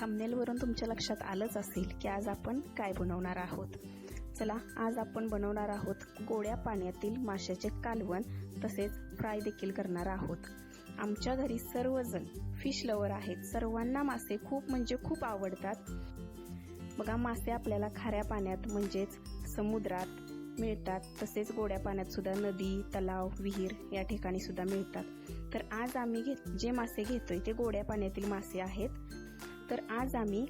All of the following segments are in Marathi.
थंबनेलवरून तुमच्या लक्षात आलंच असेल की आज आपण काय बनवणार आहोत. चला आज आपण बनवणार आहोत गोड्या पाण्यातील माशाचे कालवण तसेच फ्राय देखील करणार आहोत. आमच्या घरी सर्वजण फिश लवर आहेत. सर्वांना मासे खूप म्हणजे खूप आवडतात. बघा मासे आपल्याला खाऱ्या पाण्यात म्हणजेच समुद्रात मिळतात. तसेच गोड्या पाण्यात सुद्धा नदी तलाव विहीर या ठिकाणी सुद्धा मिळतात. तर आज आम्ही घेत जे मासे घेतोय ते गोड्या पाण्यातील मासे आहेत. तर आज आम्ही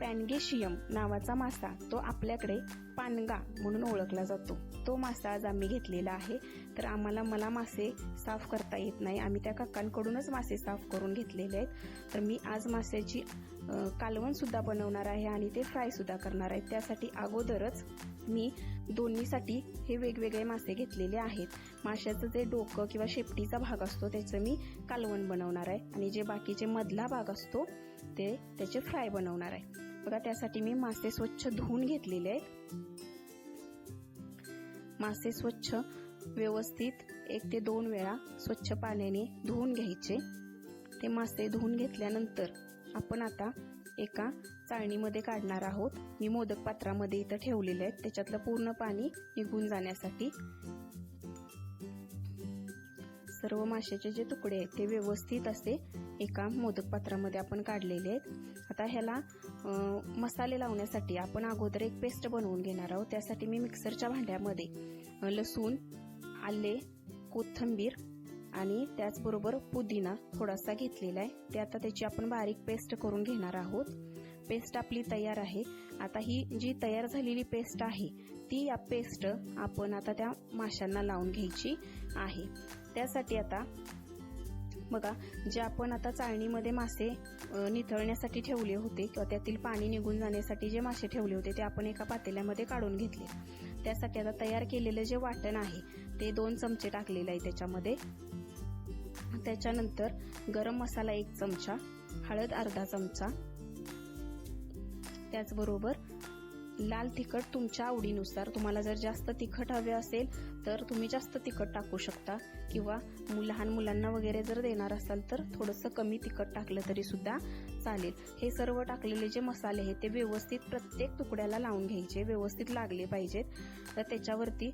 पॅनगेशियम नावाचा मासा तो आपल्याकडे पानगा म्हणून ओळखला जातो. तो मासा आज आम्ही घेतलेला आहे. तर आम्हाला मला मासे साफ करता येत नाही. आम्ही त्या काकांकडूनच मासे साफ करून घेतलेले आहेत. तर मी आज माशाची कालवण सुद्धा बनवणार आहे आणि ते फ्राय सुद्धा करणार आहे. त्यासाठी अगोदरच मी दोन्हीसाठी हे वेगवेगळे मासे घेतलेले आहेत. माशाचं जे डोकं किंवा शेपटीचा भाग असतो त्याचं मी कालवण बनवणार आहे. आणि जे बाकीचे मधला भाग असतो ते त्याचे फ्राय बनवणार आहे. बघा त्यासाठी मी मासे स्वच्छ धुवून घेतलेले आहेत. मासे स्वच्छ व्यवस्थित एक ते दोन वेळा स्वच्छ पाण्याने धुवून घ्यायचे. ते मासे धुवून घेतल्यानंतर आपण आता एका चाळणीमध्ये काढणार आहोत. मी मोदक पात्रामध्ये इथं ठेवलेले आहेत. त्याच्यातलं पूर्ण पाणी निघून जाण्यासाठी सर्व माशाचे जे तुकडे आहेत ते व्यवस्थित असे एका मोदक पात्रामध्ये आपण काढलेले आहेत. आता ह्याला मसाले लावण्यासाठी आपण अगोदर एक पेस्ट बनवून घेणार आहोत. त्यासाठी मी मिक्सरच्या भांड्यामध्ये लसूण आले कोथिंबीर आणि त्याचबरोबर पुदिना थोडासा घेतलेला आहे. ते आता त्याची आपण बारीक पेस्ट करून घेणार आहोत. पेस्ट आपली तयार आहे. आता ही जी तयार झालेली पेस्ट आहे ती या पेस्ट आपण आता त्या माशांना लावून घ्यायची आहे. त्यासाठी आता बघा जे आपण आता चाळणीमध्ये मासे निथळण्यासाठी ठेवले होते किंवा त्यातील पाणी निघून जाण्यासाठी जे मासे ठेवले होते ते आपण एका पातेल्यामध्ये काढून घेतले. त्यासाठी आता तयार केलेलं जे वाटण आहे ते दोन चमचे टाकलेलं आहे त्याच्यामध्ये. त्याच्यानंतर गरम मसाला एक चमचा हळद अर्धा चमचा. त्याचबरोबर लाल तिखट तुमच्या आवडीनुसार. तुम्हाला जर जास्त तिखट हवे असेल तर तुम्ही जास्त तिखट टाकू शकता. किंवा मु- लहान मुलांना वगैरे जर देणार असाल तर थोडंसं कमी तिखट टाकलं तरी सुद्धा चालेल. हे सर्व टाकलेले जे मसाले आहेत ते व्यवस्थित प्रत्येक तुकड्याला लावून घ्यायचे व्यवस्थित लागले पाहिजेत. तर त्याच्यावरती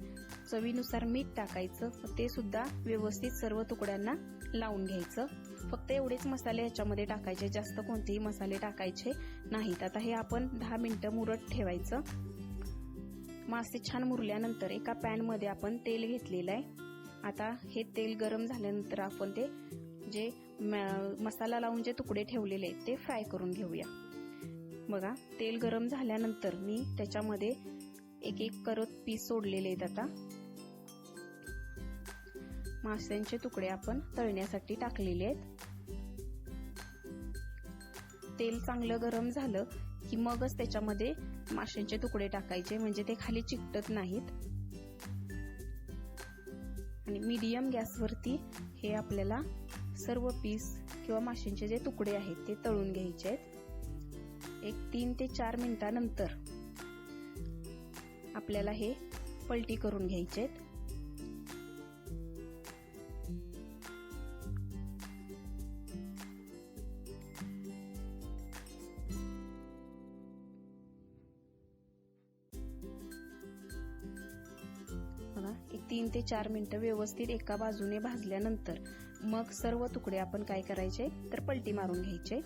चवीनुसार मीठ टाकायचं. ते सुद्धा व्यवस्थित सर्व तुकड्यांना लावून घ्यायचं. फक्त एवढेच मसाले ह्याच्यामध्ये टाकायचे. जास्त कोणतेही मसाले टाकायचे नाहीत. आता हे आपण दहा मिनिटं मुरत ठेवायचं. मासे छान मुरल्यानंतर एका पॅनमध्ये आपण तेल घेतलेलं आहे. आता हे तेल गरम झाल्यानंतर आपण ते जे मसाला लावून जे तुकडे ठेवलेले आहेत ते फ्राय करून घेऊया. बघा तेल गरम झाल्यानंतर मी त्याच्यामध्ये एक एक करत पीस सोडलेले आहेत आता. माशांचे तुकडे आपण तळण्यासाठी टाकलेले आहेत. तेल चांगलं गरम झालं की मगच त्याच्यामध्ये माशांचे तुकडे टाकायचे म्हणजे ते खाली चिकटत नाहीत. आणि मीडियम गॅसवरती हे आपल्याला सर्व पीस किंवा माशांचे जे तुकडे आहेत ते तळून घ्यायचे आहेत. एक तीन ते चार मिनिटानंतर आपल्याला हे पलटी करून घ्यायचे आहेत. तीन ते चार मिनिटं व्यवस्थित एका बाजूने भाजल्यानंतर मग सर्व तुकडे आपण काय करायचे? तर पलटी मारून घ्यायचे.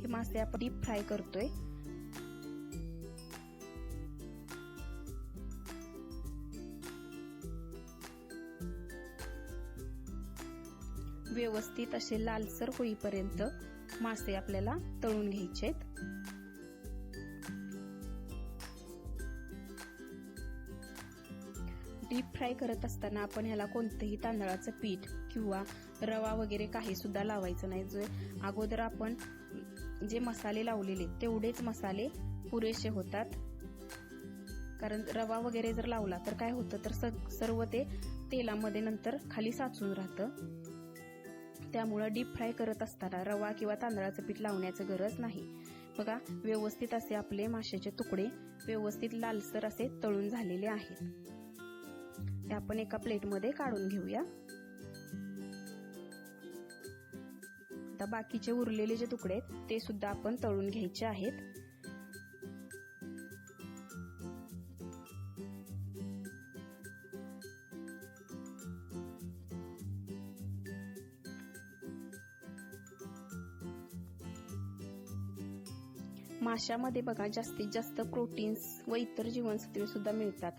हे मासे आपण डीप फ्राय करतोय. व्यवस्थित असे लालसर होईपर्यंत मासे आपल्याला तळून घ्यायचेत. डीप फ्राय करत असताना आपण ह्याला कोणतंही तांदळाचं पीठ किंवा रवा वगैरे काही सुद्धा लावायचं नाही. जे अगोदर आपण जे मसाले लावलेले तेवढेच मसाले पुरेसे होतात. कारण रवा वगैरे जर लावला तर काय होतं? तर स- सर्व ते तेलामध्ये नंतर खाली साचून राहतं. त्यामुळं डीप फ्राय करत असताना रवा किंवा तांदळाचं पीठ लावण्याचं गरज नाही. बघा व्यवस्थित असे आपले माशाचे तुकडे व्यवस्थित लालसर असे तळून झालेले आहेत. ते आपण एका प्लेटमध्ये काढून घेऊया. आता बाकीचे उरलेले जे तुकडे आहेत ते सुद्धा आपण तळून घ्यायचे आहेत. माशामध्ये बघा जास्तीत जास्त प्रोटीन्स व इतर जीवनसत्वे सुद्धा मिळतात.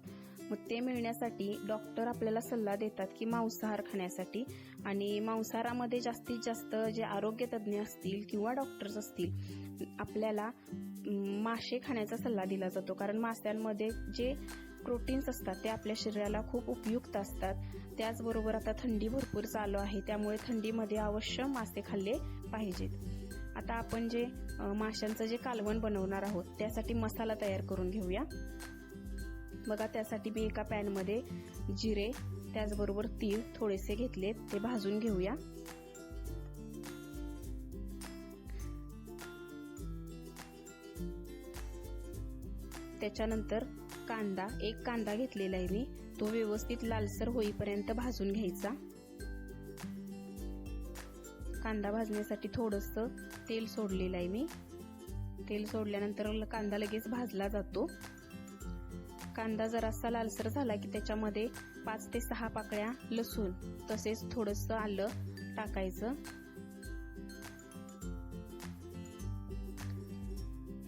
मग ते मिळण्यासाठी डॉक्टर आपल्याला सल्ला देतात की मांसाहार खाण्यासाठी आणि मांसाहारामध्ये जास्तीत जास्त जे आरोग्य तज्ज्ञ असतील किंवा डॉक्टर्स असतील आपल्याला मासे खाण्याचा सल्ला दिला जातो. कारण माशांमध्ये जे प्रोटीन्स असतात ते आपल्या शरीराला खूप उपयुक्त असतात. त्याचबरोबर आता थंडी भरपूर चालू आहे त्यामुळे थंडीमध्ये अवश्य मासे खाल्ले पाहिजेत. आता आपण जे माशांचं जे कालवण बनवणार आहोत त्यासाठी मसाला तयार करून घेऊया. बघा त्यासाठी मी एका पॅनमध्ये जिरे त्याचबरोबर तीळ थोडेसे घेतलेत ते भाजून घेऊया. त्याच्यानंतर कांदा एक कांदा घेतलेला आहे मी. तो व्यवस्थित लालसर होईपर्यंत भाजून घ्यायचा. कांदा भाजण्यासाठी थोडंसं तेल सोडलेलं आहे मी. तेल सोडल्यानंतर कांदा लगेच भाजला जातो. कांदा जरासा लालसर झाला की त्याच्यामध्ये पाच ते सहा पाकळ्या लसूण तसेच थोडंसं आलं टाकायचं.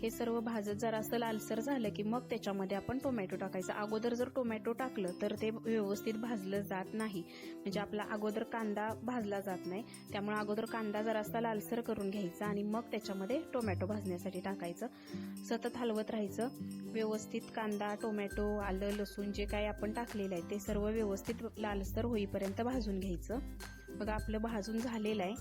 हे सर्व भाजत जरासं लालसर झालं की मग त्याच्यामध्ये आपण टोमॅटो टाकायचा. अगोदर जर टोमॅटो टाकलं तर ते व्यवस्थित भाजलं जात नाही. म्हणजे आपला अगोदर कांदा भाजला जात नाही. त्यामुळे अगोदर कांदा जरासा लालसर करून घ्यायचा आणि मग त्याच्यामध्ये टोमॅटो भाजण्यासाठी टाकायचं. सतत हलवत राहायचं. व्यवस्थित कांदा टोमॅटो आलं लसूण जे काही आपण टाकलेलं आहे ते सर्व व्यवस्थित लालसर होईपर्यंत भाजून घ्यायचं. बघा आपलं भाजून झालेलं आहे.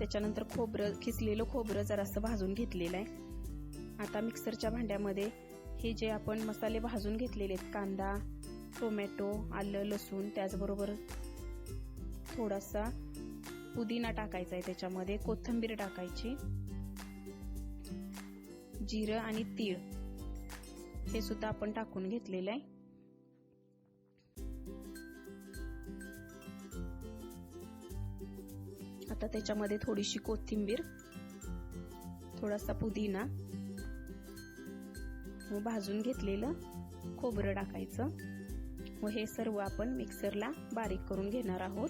त्याच्यानंतर खोबरं खिसलेलं खोबरं जरासं भाजून घेतलेलं आहे. आता मिक्सरच्या भांड्यामध्ये हे जे आपण मसाले भाजून घेतलेले आहेत कांदा टोमॅटो आलं लसूण त्याचबरोबर थोडासा पुदिना टाकायचा आहे त्याच्यामध्ये कोथिंबीर टाकायची जिरं आणि तीळ हे सुद्धा आपण टाकून घेतलेलं आहे. आता त्याच्यामध्ये थोडीशी कोथिंबीर थोडासा पुदिना व भाजून घेतलेलं खोबरं टाकायचं. व हे सर्व आपण मिक्सरला बारीक करून घेणार आहोत.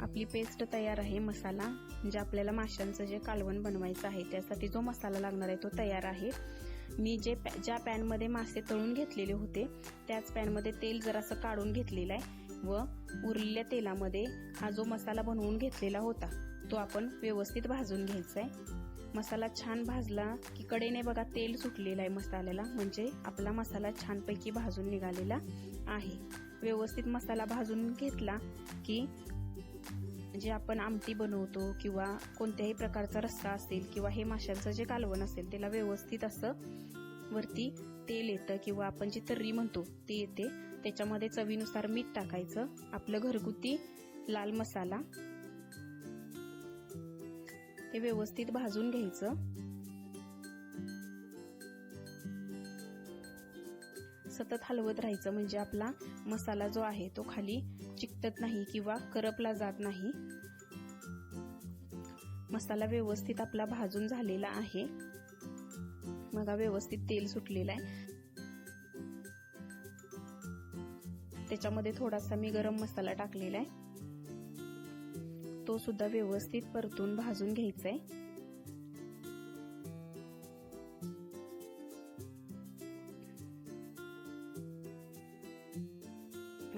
आपली पेस्ट तयार आहे. मसाला म्हणजे आपल्याला माशांचं जे कालवण बनवायचं आहे त्यासाठी जो मसाला लागणार आहे तो तयार आहे. मी जे ज्या पॅनमध्ये मासे तळून घेतलेले होते त्याच पॅनमध्ये तेल जरासं काढून घेतलेलं आहे. व उरलेल्या तेलामध्ये हा जो मसाला बनवून घेतलेला होता तो आपण व्यवस्थित भाजून घ्यायचा आहे मसाला छान भाजला की कडेने बघा तेल सुटलेलं आहे मसाल्याला म्हणजे आपला मसाला छानपैकी भाजून निघालेला आहे. व्यवस्थित मसाला भाजून घेतला की जे आपण आमटी बनवतो किंवा कोणत्याही प्रकारचा रस्सा असेल किंवा हे माशांचं जे कालवण असेल त्याला व्यवस्थित असं वरती तेल येतं किंवा आपण जे तर्री म्हणतो ते येते. त्याच्यामध्ये चवीनुसार मीठ टाकायचं. आपलं घरगुती लाल मसाला. ते व्यवस्थित भाजून घ्यायचं. सतत हलवत राहायचं म्हणजे आपला मसाला जो आहे तो खाली चिकटत नाही किंवा करपला जात नाही. मसाला व्यवस्थित आपला भाजून झालेला आहे. मग व्यवस्थित तेल सुटलेलं आहे. त्याच्यामध्ये थोडासा मी गरम मसाला टाकलेला आहे. तो सुद्धा व्यवस्थित परतून भाजून घ्यायचा आहे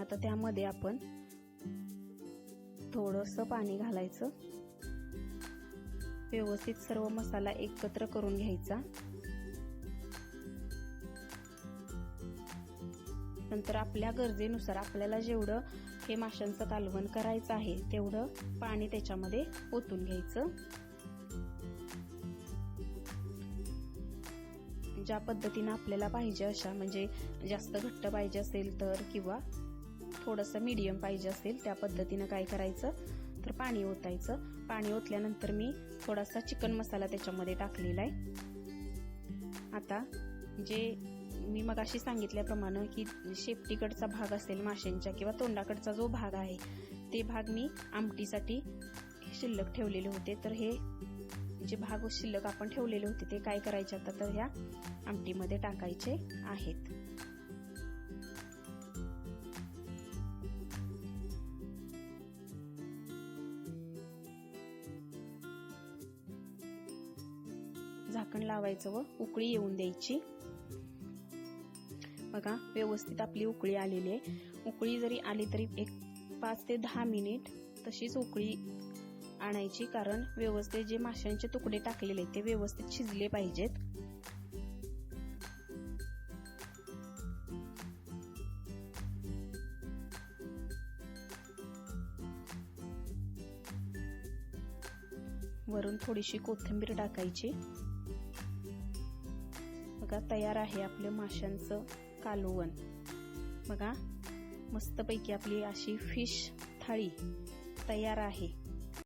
आता त्यामध्ये आपण थोडस पाणी घालायचं. व्यवस्थित सर्व मसाला एकत्र करून घ्यायचा. नंतर आपल्या गरजेनुसार आपल्याला जेवढं हे माशांचं कालवण करायचं आहे तेवढं पाणी त्याच्यामध्ये ओतून घ्यायचं. ज्या पद्धतीनं आपल्याला पाहिजे अशा म्हणजे जास्त घट्ट पाहिजे असेल तर किंवा थोडंसं मीडियम पाहिजे असेल त्या पद्धतीनं काय करायचं? तर पाणी ओतायचं. पाणी ओतल्यानंतर मी थोडासा चिकन मसाला त्याच्यामध्ये टाकलेला आहे. आता जे मी मग अशी सांगितल्याप्रमाणे की शेपटीकडचा भाग असेल माशांच्या किंवा तोंडाकडचा जो भाग आहे ते भाग मी आमटीसाठी शिल्लक ठेवलेले होते. तर हे जे भाग शिल्लक आपण ठेवलेले होते ते काय करायचे आता? तर ह्या आमटीमध्ये टाकायचे आहेत. झाकण लावायचं व उकळी येऊन द्यायची. बघा व्यवस्थित आपली उकळी आलेली आहे. उकळी जरी आली तरी एक पाच ते दहा मिनिट तशीच उकळी आणायची कारण व्यवस्थित जे माशांचे तुकडे टाकलेले ते व्यवस्थित शिजले पाहिजेत. वरून थोडीशी कोथिंबीर टाकायची. बघा तयार आहे आपलं माशांचं. कालवण. बघा मस्तपैकी आपली अशी फिश थाळी तयार आहे.